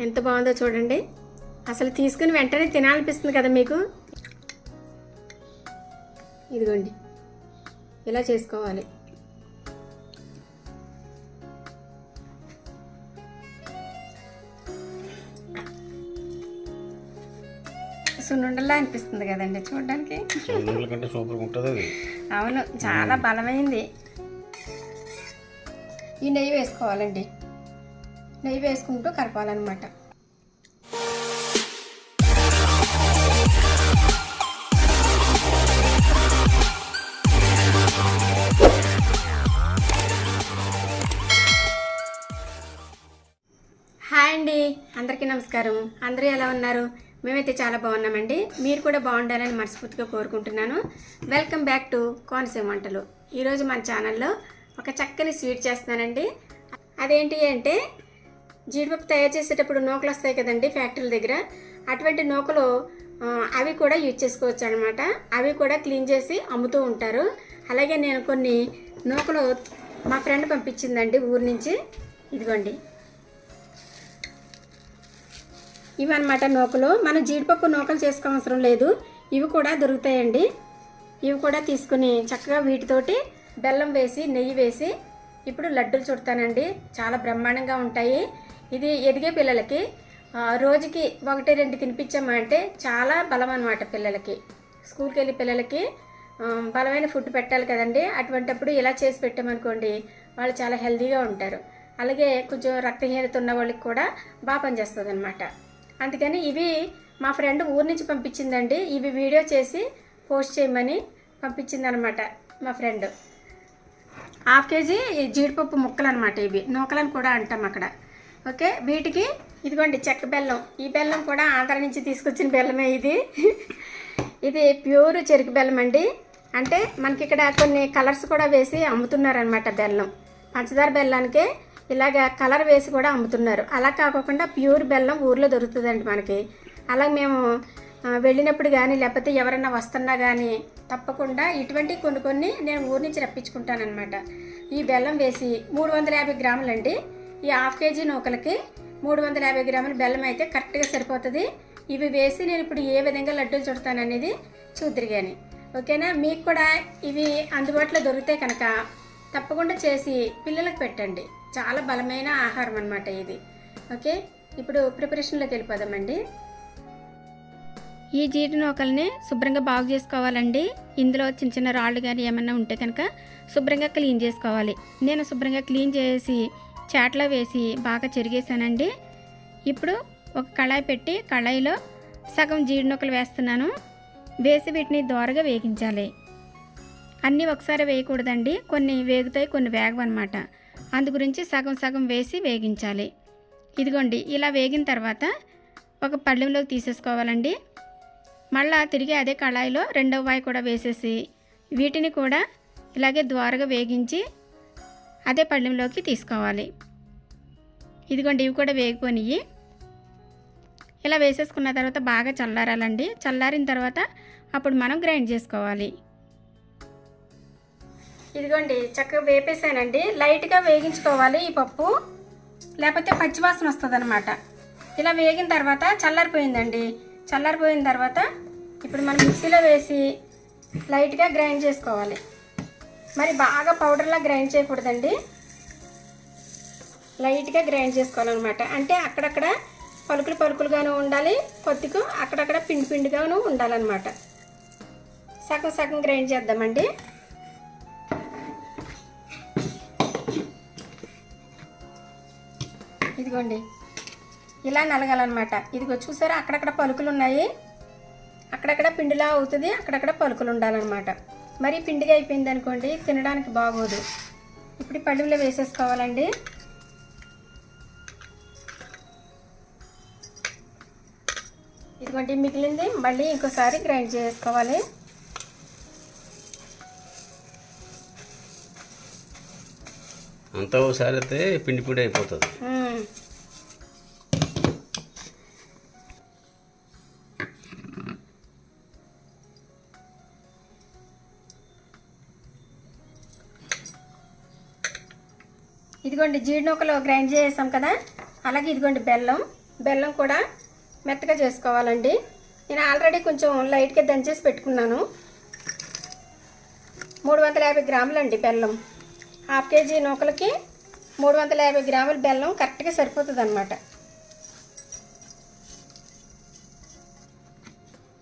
ఎంత బాగుందో చూడండి. అసలు తీసుకుని వెంటనే తినాలనిపిస్తుంది కదా మీకు? ఇదిగోండి. ఇలా చేసుకోవాలి. సున్నుండలా అనిపిస్తుంది కదండి చూడడానికి. సున్నుండల కంటే సూపర్గా ఉంటుంది అవును చాలా బలమైంది. ఈ నెయ్యి వేసుకోవాలండి. నెయ్యి వేసుకుంటూ కలపాలన్నమాట. హాయ్ అండి. అందరికీ నమస్కారం. అందరూ ఎలా ఉన్నారు? మేమైతే చాలా బాగున్నామండి. మీరు కూడా బాగుండాలని మనస్ఫూర్తిగా కోరుకుంటున్నాను. వెల్కమ్ బ్యాక్ టు కోనసీమ వంటలు. ఈరోజు మన ఛానల్లో ఒక చక్కని స్వీట్ చేస్తున్నానండి. అదేంటి అంటే జీడిపప్పు తయారు చేసేటప్పుడు నూకలు వస్తాయి కదండి ఫ్యాక్టరీల దగ్గర. అటువంటి నూకలు అవి కూడా యూజ్ చేసుకోవచ్చు అనమాట అవి కూడా క్లీన్ చేసి అమ్ముతూ ఉంటారు. అలాగే నేను కొన్ని నూకలు మా ఫ్రెండ్ పంపించిందండి ఊరు నుంచి. ఇదిగోండి. ఇవన్నమాట నూకలు. మనం జీడిపప్పు నూకలు చేసుకోవసరం లేదు. ఇవి కూడా దొరుకుతాయండి. ఇవి కూడా తీసుకుని చక్కగా వీటితోటి బెల్లం వేసి నెయ్యి వేసి ఇప్పుడు లడ్డూలు చుడతానండి. చాలా బ్రహ్మాండంగా ఉంటాయి. ఇది ఎదిగే పిల్లలకి రోజుకి ఒకటి రెండు తినిపించామంటే చాలా బలం అనమాట పిల్లలకి. స్కూల్కి వెళ్ళి పిల్లలకి బలమైన ఫుడ్ పెట్టాలి కదండి. అటువంటప్పుడు ఇలా చేసి పెట్టామనుకోండి వాళ్ళు చాలా హెల్తీగా ఉంటారు. అలాగే కొంచెం రక్తహీనత ఉన్న వాళ్ళకి కూడా బాగా పనిచేస్తుంది అనమాట అందుకని ఇవి మా ఫ్రెండ్ ఊరు నుంచి పంపించిందండి. ఇవి వీడియో చేసి పోస్ట్ చేయమని పంపించిందనమాట మా ఫ్రెండ్. హాఫ్ కేజీ జీడిపప్పు ముక్కలు అనమాట ఇవి. నూకలని కూడా అంటాం అక్కడ. ఓకే వీటికి ఇదిగోండి చెక్క బెల్లం. ఈ బెల్లం కూడా ఆంధ్ర నుంచి తీసుకొచ్చిన బెల్లమే ఇది. ఇది ప్యూర్ చెరుకు బెల్లం అండి. అంటే మనకి ఇక్కడ కొన్ని కలర్స్ కూడా వేసి అమ్ముతున్నారనమాట బెల్లం. పంచదార బెల్లానికే ఇలాగ కలర్ వేసి కూడా అమ్ముతున్నారు. అలా కాకుండా ప్యూర్ బెల్లం ఊర్లో దొరుకుతుందండి మనకి. అలా మేము వెళ్ళినప్పుడు కానీ లేకపోతే ఎవరైనా వస్తున్నా కానీ తప్పకుండా ఇటువంటి కొన్ని కొన్ని నేను ఊరి నుంచి రప్పించుకుంటానమాట ఈ బెల్లం వేసి మూడు వందల యాభై గ్రాములండి. ఈ హాఫ్ కేజీ నూకలకి మూడు వందల యాభై గ్రాముల బెల్లం అయితే కరెక్ట్గా సరిపోతుంది. ఇవి వేసి నేను ఇప్పుడు ఏ విధంగా లడ్డూలు చుడతాను అనేది చూద్దరు కానీ ఓకేనా? మీకు కూడా ఇవి అందుబాటులో దొరికితే కనుక తప్పకుండా చేసి పిల్లలకు పెట్టండి. చాలా బలమైన ఆహారం అన్నమాట ఇది. ఓకే? ఇప్పుడు ప్రిపరేషన్లోకి వెళ్ళిపోదామండి. ఈ జీడి నూకల్ని శుభ్రంగా బాగు చేసుకోవాలండి. ఇందులో చిన్న చిన్న రాళ్ళు కానీ ఏమన్నా ఉంటే కనుక శుభ్రంగా క్లీన్ చేసుకోవాలి. నేను శుభ్రంగా క్లీన్ చేసి చాట్లో వేసి బాగా చెరిగేసానండి ఇప్పుడు ఒక కళాయి పెట్టి కళాయిలో సగం జీడినొక్కలు వేస్తున్నాను. వేసి వీటిని దోరగా వేగించాలి. అన్నీ ఒకసారి వేయకూడదండి. కొన్ని వేగుతాయి కొన్ని వేగవన్నమాట. అందు గురించి సగం సగం వేసి వేగించాలి. ఇదిగోండి ఇలా వేగిన తర్వాత ఒక పళ్ళెంలోకి తీసేసుకోవాలండి. మళ్ళా తిరిగి అదే కళాయిలో రెండవ వాయి కూడా వేసేసి వీటిని కూడా ఇలాగే ద్వారగా వేగించి అదే పళ్ళెంలోకి తీసుకోవాలి. ఇదిగోండి ఇవి కూడా వేగిపోనియి ఇలా వేసేసుకున్న తర్వాత బాగా చల్లారాలండి. చల్లారిన తర్వాత అప్పుడు మనం గ్రైండ్ చేసుకోవాలి. ఇదిగోండి చక్కగా వేపేసానండి. లైట్గా వేగించుకోవాలి ఈ పప్పు. లేకపోతే పచ్చివాసన వస్తుంది అనమాట ఇలా వేగిన తర్వాత చల్లారిపోయిందండి. చల్లారిపోయిన తర్వాత ఇప్పుడు మనం మిక్సీలో వేసి లైట్గా గ్రైండ్ చేసుకోవాలి. మరి బాగా పౌడర్లా గ్రైండ్ చేయకూడదండి. లైట్గా గ్రైండ్ చేసుకోవాలన్నమాట. అంటే అక్కడక్కడ పలుకులు పలుకులుగాను ఉండాలి కొద్దిగా అక్కడక్కడ పిండి పిండిగాను ఉండాలన్నమాట. సగం సగం గ్రైండ్ చేద్దామండి. ఇదిగోండి. ఇలా నలగాలన్నమాట. ఇదిగో చూసారా? అక్కడక్కడ పలుకులు ఉన్నాయి అక్కడక్కడ పిండిలా అవుతుంది అక్కడక్కడ పలుకులు ఉండాలన్నమాట. మరి పిండిగా అయిపోయింది అనుకోండి తినడానికి బాగోదు. ఇప్పుడు పళ్ళెంలో వేసేసుకోవాలండి. ఇదిగోండి మిగిలింది మళ్ళీ ఇంకోసారి గ్రైండ్ చేసుకోవాలి. అంతా ఒకసారి అయితే పిండి పిండి అయిపోతుంది. ఇదిగోండి జీడి నూకలు గ్రైండ్ చేసాం కదా? అలాగే ఇదిగోండి బెల్లం. బెల్లం కూడా మెత్తగా చేసుకోవాలండి. నేను ఆల్రెడీ కొంచెం లైట్గా దంచేసి పెట్టుకున్నాను. మూడు వందల యాభై గ్రాములండి బెల్లం. హాఫ్ కేజీ నూకలకి మూడు వందల యాభై గ్రాముల బెల్లం కరెక్ట్గా సరిపోతుంది అనమాట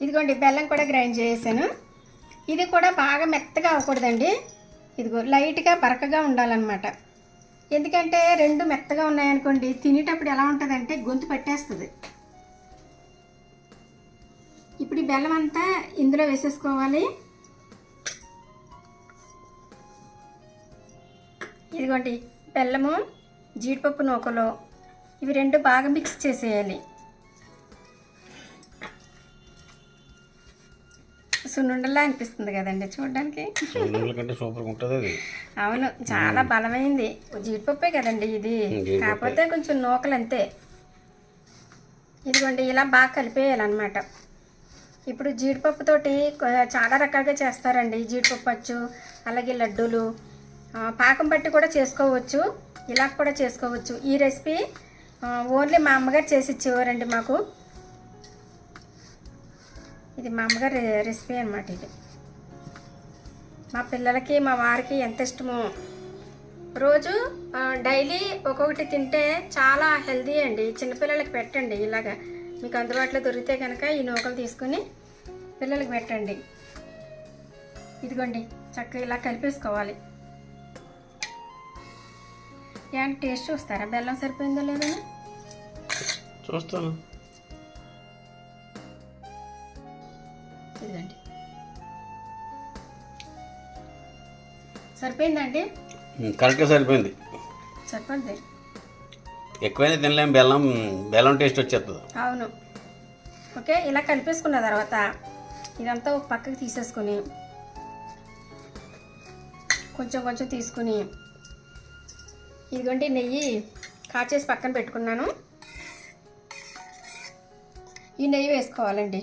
ఇదిగోండి బెల్లం కూడా గ్రైండ్ చేసాను ఇది కూడా బాగా మెత్తగా అవ్వకూడదండి. ఇదిగో లైట్గా బరకగా ఉండాలన్నమాట. ఎందుకంటే రెండు మెత్తగా ఉన్నాయనుకోండి తినేటప్పుడు ఎలా ఉంటుందంటే గొంతు పట్టేస్తుంది. ఇప్పుడు ఈ బెల్లం అంతా ఇందులో వేసేసుకోవాలి. ఇదిగోండి బెల్లము జీడిపప్పు నూకలు ఇవి రెండు బాగా మిక్స్ చేసేయాలి. సున్నుండలా అనిపిస్తుంది కదండి చూడడానికి. కంటే సూపర్గా ఉంటుంది అది. అవును చాలా బలమైంది. జీడిపప్పే కదండి ఇది. కాకపోతే కొంచెం నూకలు అంతే ఇదిగోండి ఇలా బాగా కలిపేయాలన్నమాట. ఇప్పుడు జీడిపప్పుతోటి చాలా రకాలుగా చేస్తారండి. జీడిపప్పు అచ్చు అలాగే లడ్డూలు. పాకం పట్టి కూడా చేసుకోవచ్చు. ఇలా కూడా చేసుకోవచ్చు. ఈ రెసిపీ ఓన్లీ మా అమ్మగారు చేసి ఇచ్చేవారండి మాకు. ఇది మా అమ్మగారి రెసిపీ అనమాట ఇది. మా పిల్లలకి మా వారికి ఎంత ఇష్టమో. రోజు డైలీ ఒక్కొక్కటి తింటే చాలా హెల్దీ అండి. చిన్నపిల్లలకి పెట్టండి ఇలాగ. మీకు అందుబాటులో దొరికితే కనుక ఈ నూకలు తీసుకుని పిల్లలకి పెట్టండి. ఇదిగోండి చక్కగా ఇలా కలిపేసుకోవాలి. ఏంటి టేస్ట్ చూస్తారా? బెల్లం సరిపోయిందో లేదో? చూస్తాను. ఇదిగోండి సరిపోయిందండి? కరెక్ట్గా సరిపోయింది. సరిపోద్ది ఎక్కువైనా తినలేం బెల్లం బెల్లం టేస్ట్ వచ్చేస్తుంది అవును. ఓకే ఇలా కలిపేసుకున్న తర్వాత ఇదంతా ఒక పక్కకి తీసేసుకుని కొంచెం కొంచెం తీసుకుని ఇదిగోండి నెయ్యి కాచేసి పక్కన పెట్టుకున్నాను. ఈ నెయ్యి వేసుకోవాలండి.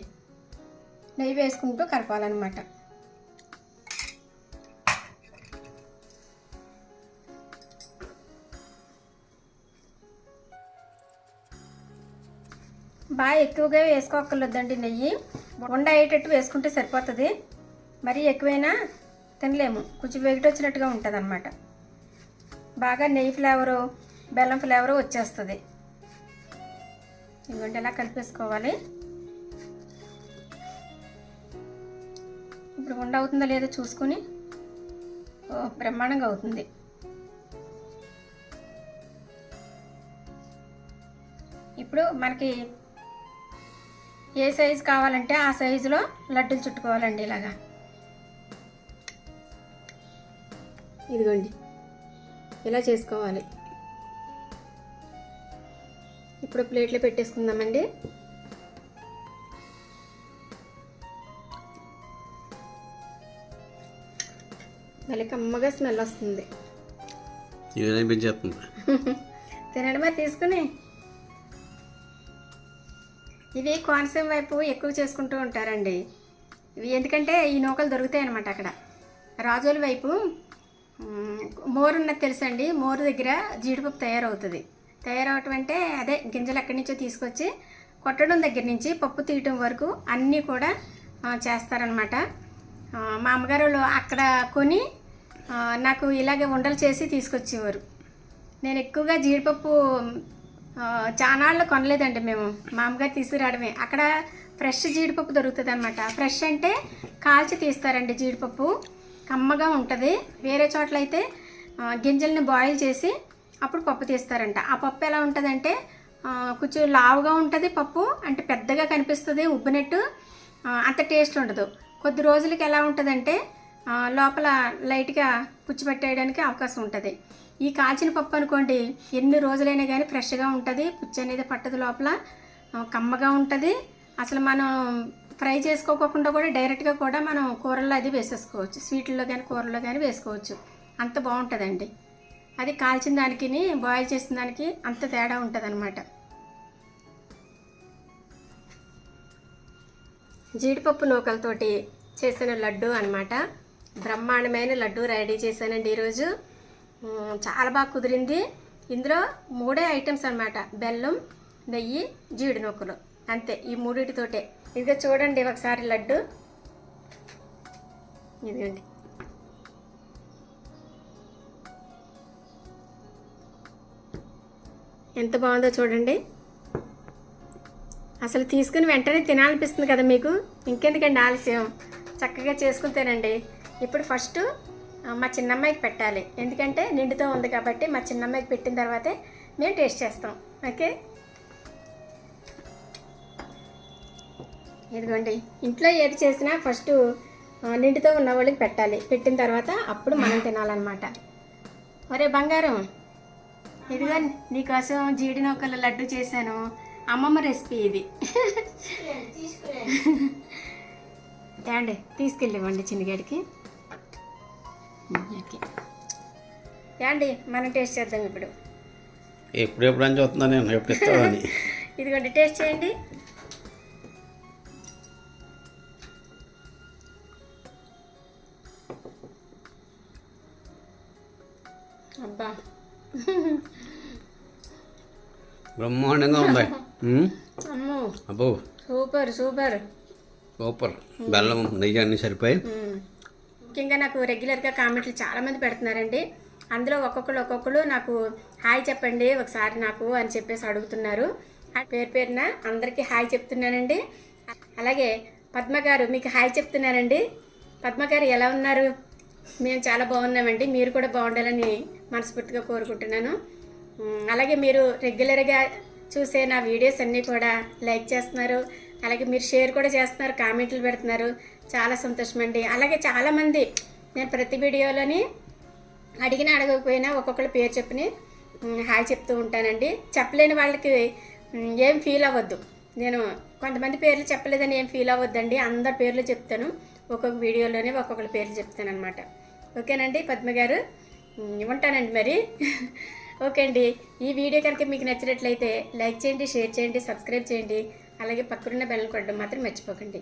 నెయ్యి వేసుకుంటూ కలపాలన్నమాట. బాగా ఎక్కువగా వేసుకోకర్లేదండి నెయ్యి. ఉండ అయ్యేటట్టు వేసుకుంటే సరిపోతుంది. మరీ ఎక్కువైనా తినలేము. కొంచెం వెగిటి వచ్చినట్టుగా ఉంటుంది అనమాట బాగా నెయ్యి ఫ్లేవరు బెల్లం ఫ్లేవరు వచ్చేస్తుంది. ఇంకొంటే ఇలా కలిపేసుకోవాలి. ఇప్పుడు ఉండ అవుతుందో లేదో చూసుకొని ఓ బ్రహ్మాండంగా అవుతుంది. ఇప్పుడు మనకి ఏ సైజు కావాలంటే ఆ సైజులో లడ్డూలు చుట్టుకోవాలండి ఇలాగా. ఇదిగోండి. ఇలా చేసుకోవాలి. ఇప్పుడు ప్లేట్లో పెట్టేసుకుందామండి. మళ్ళీ కమ్మగా స్మెల్ వస్తుంది. తినండి మరి తీసుకుని. ఇవి కోనసీమ వైపు ఎక్కువ చేసుకుంటూ ఉంటారండి. ఇవి ఎందుకంటే ఈ నూకలు దొరుకుతాయి అనమాట అక్కడ. రాజోల వైపు మోరు ఉన్నది తెలుసండి? మోరు దగ్గర జీడిపప్పు తయారవుతుంది. తయారవటం అంటే అదే గింజలు ఎక్కడి నుంచో తీసుకొచ్చి కొట్టడం దగ్గర నుంచి పప్పు తీయటం వరకు అన్నీ కూడా చేస్తారనమాట మా అమ్మగారు వాళ్ళు అక్కడ కొని నాకు ఇలాగే ఉండలు చేసి తీసుకొచ్చేవారు. నేను ఎక్కువగా జీడిపప్పు చానాళ్ళు కొనలేదండి మేము. మామగారు తీసుకురావడమే. అక్కడ ఫ్రెష్ జీడిపప్పు దొరుకుతుంది అనమాట ఫ్రెష్ అంటే కాల్చి తీస్తారండి జీడిపప్పు. కమ్మగా ఉంటుంది. వేరే చోట్ల అయితే గింజల్ని బాయిల్ చేసి అప్పుడు పప్పు తీస్తారంట. ఆ పప్పు ఎలా ఉంటుందంటే కొంచెం లావుగా ఉంటుంది పప్పు అంటే పెద్దగా కనిపిస్తుంది ఉబ్బినట్టు అంత టేస్ట్ ఉండదు. కొద్ది రోజులకి ఎలా ఉంటుందంటే లోపల లైట్గా పుచ్చిపెట్టేయడానికి అవకాశం ఉంటుంది. ఈ కాల్చిన పప్పు అనుకోండి ఎన్ని రోజులైనా కానీ ఫ్రెష్గా ఉంటుంది పుచ్చి అనేది పట్టదు లోపల. కమ్మగా ఉంటుంది. అసలు మనం ఫ్రై చేసుకోకుండా కూడా డైరెక్ట్గా కూడా మనం కూరల్లో అది వేసేసుకోవచ్చు. స్వీట్లో కానీ కూరల్లో కానీ వేసుకోవచ్చు. అంత బాగుంటుందండి. అది కాల్చిన దానికి బాయిల్ చేసిన దానికి అంత తేడా ఉంటుంది అనమాట జీడిపప్పు నూకలతోటి చేసిన లడ్డు అనమాట బ్రహ్మాండమైన లడ్డు రెడీ చేశానండి ఈరోజు. చాలా బాగా కుదిరింది. ఇందులో మూడే ఐటమ్స్ అన్నమాట. బెల్లం నెయ్యి జీడి అంతే ఈ మూడింటితోటే. ఇదిగో చూడండి ఒకసారి లడ్డు. ఇదిగోండి. ఎంత బాగుందో చూడండి. అసలు తీసుకుని వెంటనే తినాలనిపిస్తుంది కదా మీకు. ఇంకెందుకండి ఆలస్యం? చక్కగా చేసుకుని తినండి. ఇప్పుడు ఫస్ట్ మా చిన్నమ్మాయికి పెట్టాలి. ఎందుకంటే నిండుతో ఉంది కాబట్టి మా చిన్నమ్మాయికి పెట్టిన తర్వాతే మేము టేస్ట్ చేస్తాం. ఓకే? ఇదిగోండి. ఇంట్లో ఏది చేసినా ఫస్ట్ నిండుతో ఉన్న వాళ్ళకి పెట్టాలి. పెట్టిన తర్వాత అప్పుడు మనం తినాలన్నమాట. ఒరే బంగారం ఇదిగో నీకోసం జీడి నౌకల లడ్డు చేశాను. అమ్మమ్మ రెసిపీ ఇది. ఏమండి తీసుకెళ్ళివ్వండి చిన్నగాడికి. ఓకే. మనం టేస్ట్ చేద్దాం ఇప్పుడు. ఎప్పుడెప్పుడు అని చూస్తున్నా నేను ఎప్పుడు ఇస్తావని ఇదిగోండి టేస్ట్ చేయండి. అబ్బా. బ్రహ్మాండంగా ఉంది. అమ్మో. అబ్బో. Super super. సూపర్. బెల్లం నెయ్యి అన్నీ సరిపోయి. ముఖ్యంగా నాకు రెగ్యులర్గా కామెంట్లు చాలామంది పెడుతున్నారండి. అందులో ఒక్కొక్కరు ఒక్కొక్కరు నాకు హాయ్ చెప్పండి ఒకసారి నాకు అని చెప్పేసి అడుగుతున్నారు. పేరు పేరున అందరికీ హాయ్ చెప్తున్నానండి. అలాగే పద్మ గారు మీకు హాయ్ చెప్తున్నానండి. పద్మ గారు ఎలా ఉన్నారు? మేము చాలా బాగున్నామండి. మీరు కూడా బాగుండాలని మనస్ఫూర్తిగా కోరుకుంటున్నాను. అలాగే మీరు రెగ్యులర్గా చూసే నా వీడియోస్ అన్నీ కూడా లైక్ చేస్తున్నారు. అలాగే మీరు షేర్ కూడా చేస్తున్నారు కామెంట్లు పెడుతున్నారు. చాలా సంతోషం అండి అలాగే చాలామంది నేను ప్రతి వీడియోలోని అడిగిన అడగకపోయినా ఒక్కొక్కరి పేరు చెప్పని హాయ్ చెప్తూ ఉంటానండి. చెప్పలేని వాళ్ళకి ఏం ఫీల్ అవ్వద్దు. నేను కొంతమంది పేర్లు చెప్పలేదని ఏం ఫీల్ అవ్వద్దండి. అందరి పేర్లు చెప్తాను. ఒక్కొక్క వీడియోలోనే ఒక్కొక్కరి పేర్లు చెప్తాను అనమాట ఓకేనండి? పద్మ గారు ఉంటానండి మరి. ఓకే అండి ఈ వీడియో కనుక మీకు నచ్చినట్లయితే లైక్ చేయండి షేర్ చేయండి సబ్స్క్రైబ్ చేయండి. అలాగే పక్కనున్న బెల్ కొట్టడం మాత్రం మర్చిపోకండి.